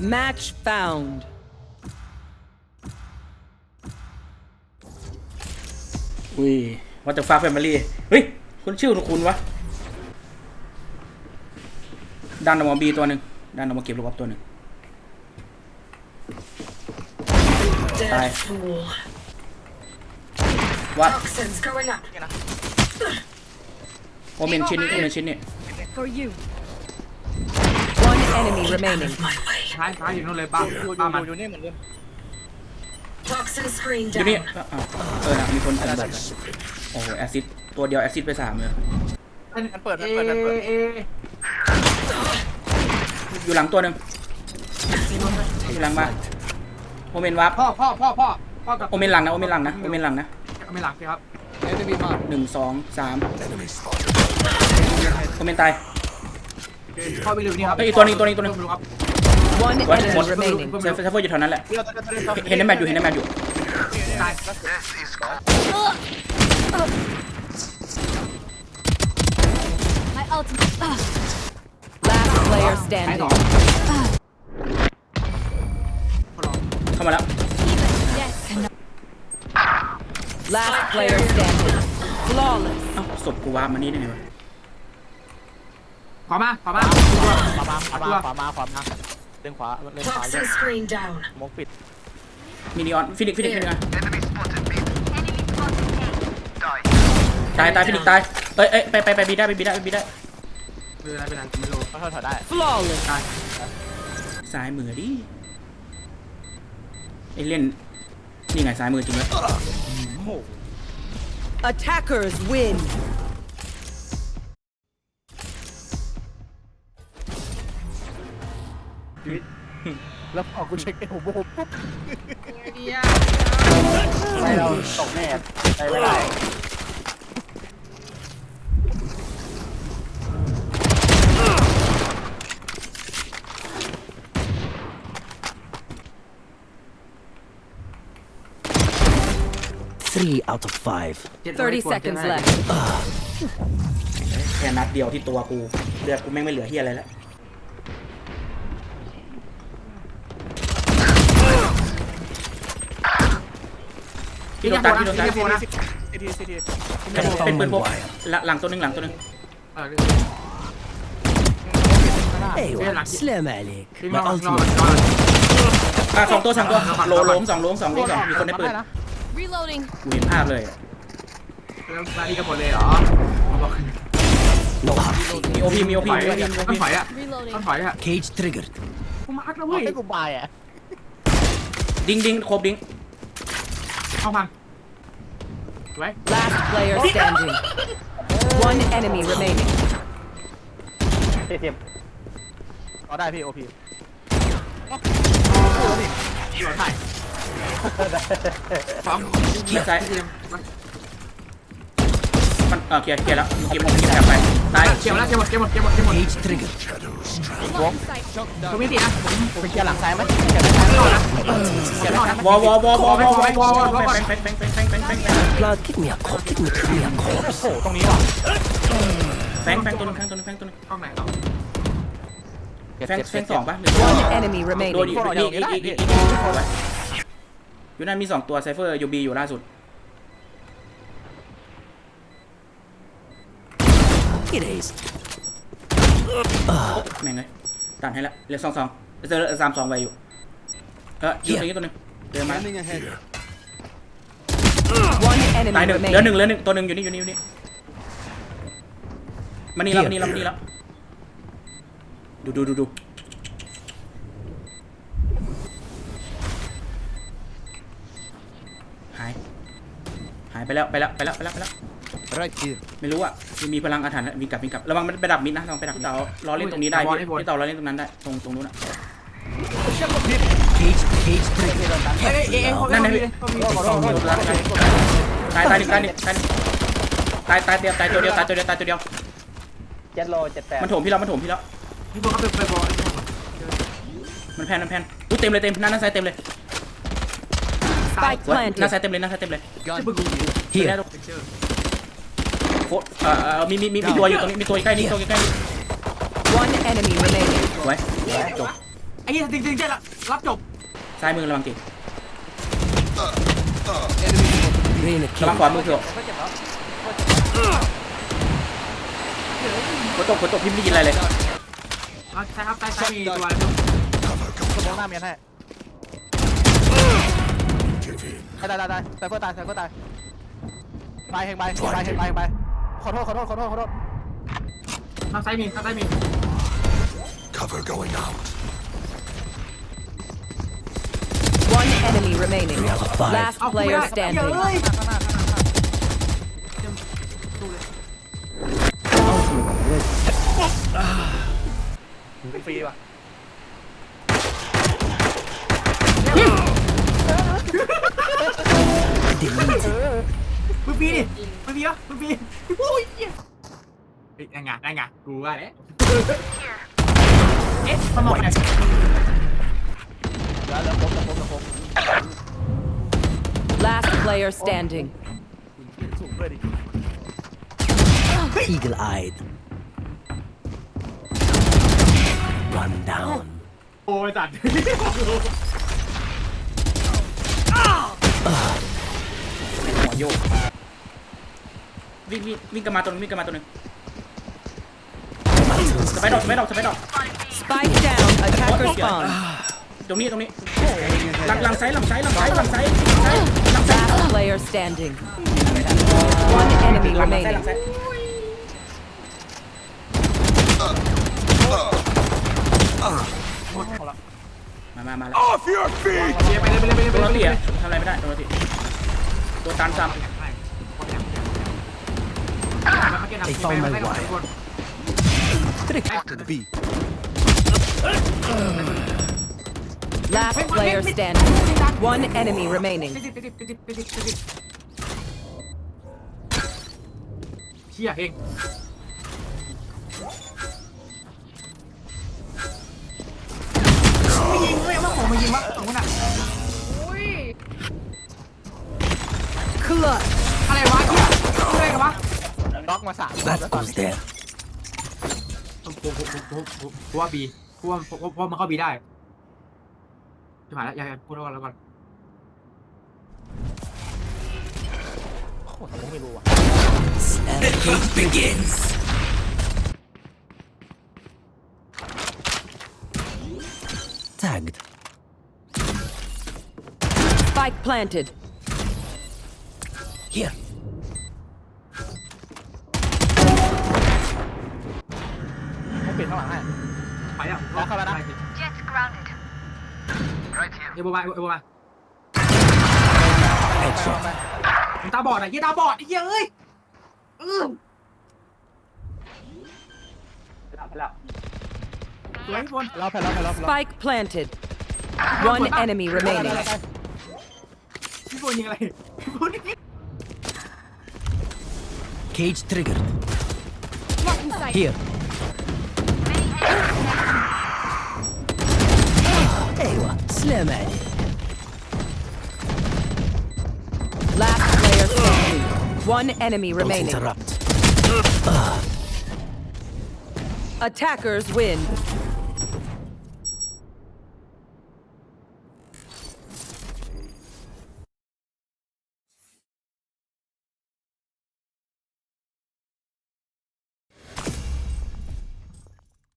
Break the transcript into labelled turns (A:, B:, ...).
A: Match found.
B: อุ้ยว่าจะฟาแฟมิลี่เฮ้ย คุณชื่อคุณคุณวะ ดันออกมาบีตัวหนึ่งดันออกมาเก็บลูกออฟตัวหนึ่ง
C: Dead fool.
B: วัด
C: Toxins going up.
B: โอเมนชิ้นนี้โอเมนชิ้นนี้
A: For you. One enemy remaining.
C: My way.
D: ท้ายท้ายอยู่นู่นเลยป้า
E: อยู่อ
D: ป้า
E: ยู่
D: มัน
E: อยู่นี่เหมือนเดิม
C: Toxin screen
B: อยู่นี่
C: down.
B: อะอะเออนะมีคนอันดับโอ้โหแอซิดตัวเดียวแอซิดไปสามเลย
E: มันเปิด
D: เอ
E: มันเปิดมันเปิด
D: เอ
B: อยู่หลังตัวหนึ่งอยู่หลังมาโอเมนวับ
D: พ่อพ่อพ่อพ่อพ่อกับ
B: โอเมนหลังนะโอเมนหลังนะโอเมนหลังนะ
D: ไม่หลังสิครับ
B: หนึ่งสองสามโอเมนตาย
D: พ่อไปเร็วนี่ครับ
B: เอ้ยอีกตัวหนึงอีกตัวหนึงอีกตัวหนึง
D: ดูครับ
A: One
B: What?
A: enemy
B: What?
A: remaining.
B: เซฟเซฟเฟอร์อยู่แถวนั้นแหละ
E: เดี๋ยวเดี๋ยวเดี๋ยวเดี๋ยว
B: เห็นในแมปอยู่ เห็นในแมปอยู่
D: ตาย
F: My ultimate. Ugh.
A: Last player
D: ตาย
A: standing.
D: สองพ่อรอ
B: เข้ามาแล้ว
F: Yes.
A: Last player standing. Flawless.
B: เอ้าศพกูวาร์ปมานี่ได้ไงวะ
D: ขวามา ขวามา
E: ขวามาขวามาขวามาขวามาเล่นขวาเล่นขวาเล่
C: Toxin
E: น
C: screen down.
E: มองปิด
B: มินิออนฟินิกฟินิกฟินิกตายตายฟินิกตายเอ้ยเอ้ยไปไปไปบีได้ไปบีได้ไปบีได้
D: ไม่เป็นไรไม่เป็นไรไม่รู้
E: เขาถอยได้
A: Flawless.
D: ตาย
B: ซ้ายมือดิไอเล่นนี่ไงซ้ายมือจริงเลย
A: Attackers win.
E: แล้วพอกูเช็คไอ้หัวโบปุ๊บ
D: เนี่ย
E: ไม่เราตกแน่ได้ไม่ได้
G: Three out of five.
A: 30 seconds left.
B: แค่นัดเดียวที่ตัวกูเลือดกูแม่งไม่เหลือเฮียอะไรแล้ว พี่โดนตัดพี่โดนตัด
D: โฟนะ
E: ซีทีซีที
B: เป็นเป็นปืนพกหลังหลังตัวหนึงหลังตัวหนึง
D: เออ
G: ايوه
D: لعب.
G: سلام عليك
D: พี่
G: my
D: นอนนอน
G: ultimate
D: นอน
B: อ่ะสองตัวสองตัวโลโลมสองโลมสองโลมสองมีคนได้ปืน
F: Reloading.
B: กูเห็นภาพเลย
D: แล้วมาดีกันหมดเลยเหรอบอก
G: no hard
B: มีโอพีมีโอพี
D: ถอย
B: มีโอพีมีโอ
D: ต้อ
B: พี
D: งถอยอ่ะ
F: Reloading.
D: ต้องถอยอ่ะ
G: cage triggered
D: กูมาร์กนะ
E: เฮ้
D: เว้ย
E: ยกูบายอ่ะ
B: ดิ้งดิ้งโครบดิ้ง
D: เข้าพังไว้
A: Last player standing. One enemy remaining.
E: ก็ได้พี่โอพี
D: หัวถ่ายสอง
B: ไม่ใช่
D: เกม
B: มันเออเคลียร์เคลียร์แล้วเกมเกมแอบไปตาย
D: เกมแล้วเกมหมดเกมหมดเกมหมดเกมหมด
G: cage triggered
D: กูไม่ติดนะผมผม
E: ไปเคลียร์หลังซ้ายไหมเคลียร์หลังซ้าย
D: เข้านะเกมเข้านะ
B: วอวอวอวอวอวอวอ
D: วอวอวอ
B: แฟงแฟงแฟงแฟงแฟงแฟงแฟง
G: blood give me a corpse give me, give me a corpse
E: โอ้โหตรงนี้ว่ะ
B: แฟงแฟงตัวนึงแฟงตัวนึงแฟงตัวนึง
D: กล้องไหนต่อ
B: แฟงแฟงสองป่ะหรือ
A: One enemy
B: โดน
A: remaining.
B: อีกอีกอีกอีกอีกอีกอยู่นั่นมีสองตัวไซเฟอร์ยูบีอยู่ล่าสุด
G: erased
B: แม่งเลยตัดให้ละเหลือสองสองเจอสามสองไว้อยู่เอออยู่ตรงนี้ตัวนึงเดินมา
A: One
B: ตาย
A: enemy
B: หนึ่งเหลือหนึ่ง
A: remaining.
B: เหลือหนึ่งตัวหนึ่งอยู่นี่อยู่นี่อยู่นี่มานี่แล้วมานี่แล้วมานี่แล้วดูดูดูดูหายหายไปแล้วไปแล้วไปแล้วไปแล้วไปแล้ว
G: right here
B: ไม่รู้อะ มีมีพลังอาถรรพ์นะวิ่งกลับวิ่งกลับระวังมันไปดับมิดนะระวังไปดับพี่เต่ารอเล่นตรงนี้ได้พี่พี่เต่ารอเล่นตรงนั้นได้ตรงตรงนู้นอะ
G: cage cage triggered
D: เอ้ยเอ้ยเอ้ย
B: นั่นนะพี่ตายตายหนึ่งตายหนึ่งตายหนึ่งตายตายเดียวตายตัวเดียวตายตัวเดียวตายตัวเดียว
E: เจ็ดโลเจ็ดแปด
B: มันโถมพี่แล้วมันโถมพี่แล้ว
D: พี่พวกเขาไปไปบอล
B: มันแพนมันแพนอุ้ยเต็มเลยเต็มหน้าหน้าซ้ายเต็มเลย
A: Spike
B: สวยหน้า
A: planted.
B: ซ้ายเต็มเลยหน้าซ้ายเต็มเลย
D: ชื่อบึ้ง
G: here
B: โคตรเอ่อเอ่อมีมีมีมีตัวอยู่ตรงนี้มีตัวใกล้นี้ตัวใกล้นี้
A: One enemy remaining.
B: สวยจบ
D: ไอ้เหี้ยจริงๆจะรับจบ
B: ซ้ายมือระวังจี
G: Green
B: ระวัง
G: kill.
B: ขวามือเถอะ
E: ไม่เจ็บแล้ว
B: ฝนตกฝนตกพี่ไม่ได้ยินอะไรเลย
D: เอาใช่ครับใต้ใต้มีตัว
E: สมองหน้าเมียนให้ได้ได้ได้ไซเฟอร์ตายไซเฟอร์ตายไปเฮงไปเฮงไปเฮงไปเฮงไป ขอโทษขอโทษขอโทษขอโทษ
D: ทางซ้ายมีทางซ้ายมี
H: Cover going out.
A: One enemy remaining.
G: Three out of five.
A: Last
D: เอากูไม่
A: player
D: ได้
A: standing.
D: เฮ้ย
E: ข้างหน้าข้างหน้าข้างหน้า
D: ดูเลย
E: ฟรีว่ะ
G: Deleted.
D: มึงฟรีดิมึงฟรีปะมึงฟรีโอ้ยเหี้ยเฮ้ยได้ไงได้ไงกูว่าแล้วเอ๊ะมันมองไปไหน
E: แล้วแล้วผมแล้วผมแล้วผม
A: Last player standing.
E: สูงด้วยดิ
G: Eagle eyed. Run down.
D: โอ้ยจัด
B: หัวโยก วิ่งวิ่งวิ่งกลับมาตัวนึงวิ่งกลับมาตัวนึงสไปดอกสไปดอกสไปดอก
A: Spike down. Attacker spawn.
B: ตรงนี้ตรงนี้หลังหลังไซส์หลังไซส์หลังไซส์หลังไซส์หลังไซส์หลังไซส์
A: Last player standing. One enemy
B: หลังไซส์หลั
A: remaining.
B: งไซส์มามามาแล้ว
H: Off your feet!
D: เดี๋ยวไปเลยไปเลยไปเลย
B: ตัว
D: ไป
B: เรา
D: เล
B: เตี้ย
D: ย
B: ทำอะไรไม่ได้ตัวเราเตี้ยตัวตันซ้
G: They found my wife. Trick to the B.
A: Last player standing. One enemy remaining.
D: เชี่ยเอง มาสา
E: ม
G: That goes there.
D: ผมผมผมผมผมผมว่าบีเพราะว่าเพราะเพราะมันเข้าบีได้จะมาแล้วอย่าอย่าพูดแล้วก่อนแล้วก่อน
E: โอ้โหผมไม่รู้ว่ะ
G: Cage begins. Tagged.
A: Spike planted.
G: Here.
E: ผมปิดข้างหลังให้
D: ไปแล้ว
E: แล้วเข้าแล้วนะ
D: เอโบมาเอโบมา
G: Headshot.
D: ผมตาบอดอะยี่ตาบอดไอ้เหี้ยเอ้ยเออสวยพี่พล
E: รอบไปรอบไปรอบไปรอบ
A: Spike planted. One enemy remaining.
D: พี่พลยิงอะไรพี่พลยิง
G: Cage triggered.
F: Blocking sight.
G: Here. Eyvah.
A: Last player standing. One enemy remaining.
G: Don't interrupt.
A: Attackers win.